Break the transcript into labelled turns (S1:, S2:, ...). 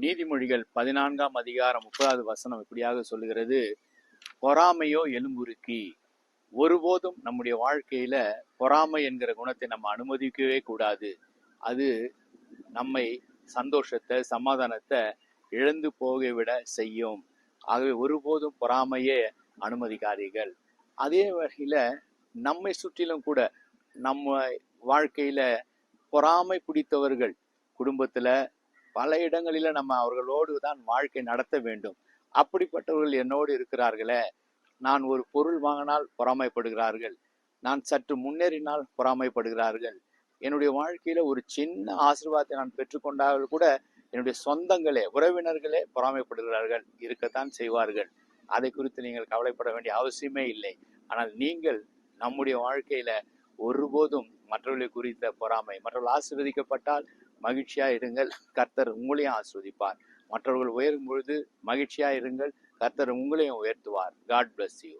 S1: நீதிமொழிகள் பதினான்காம் அதிகாரம் முப்பதாவது வசனம் இப்படியாக சொல்லுகிறது. பொறாமையோ எலும்புருக்கி. ஒருபோதும் நம்முடைய வாழ்க்கையில பொறாமை என்கிற குணத்தை நம்ம அனுமதிக்கவே கூடாது. அது நம்மை சந்தோஷத்தை சமாதானத்தை இழந்து போக விட செய்யும். ஆகவே ஒருபோதும் பொறாமையே அனுமதிக்காதீர்கள். அதே வகையில் நம்மை சுற்றிலும் கூட நம்ம வாழ்க்கையில பொறாமை பிடித்தவர்கள் குடும்பத்தில் பல இடங்களில நம்ம அவர்களோடு தான் வாழ்க்கை நடத்த வேண்டும். அப்படிப்பட்டவர்கள் என்னோடு இருக்கிறார்களே நான் ஒரு பொருள் வாங்கினால் பொறாமைப்படுகிறார்கள். நான் சற்று முன்னேறினால் பொறாமைப்படுகிறார்கள். என்னுடைய வாழ்க்கையில ஒரு சின்ன ஆசீர்வாதத்தை நான் பெற்றுக்கொண்டால் கூட என்னுடைய சொந்தங்களே உறவினர்களே பொறாமைப்படுகிறார்கள். இருக்கத்தான் செய்வார்கள். அதை குறித்து நீங்கள் கவலைப்பட வேண்டிய அவசியமே இல்லை. ஆனால் நீங்கள் நம்முடைய வாழ்க்கையில ஒருபோதும் மற்றவர்களை குறித்த பொறாமை மற்றவர்கள் ஆசிர்வதிக்கப்பட்டால் மகிழ்ச்சியா இருங்கள். கர்த்தர் உங்களையும் ஆஸ்வதிப்பார். மற்றவர்கள் உயரும் பொழுது மகிழ்ச்சியா இருங்கள். கர்த்தர் உங்களையும் உயர்த்துவார். God bless you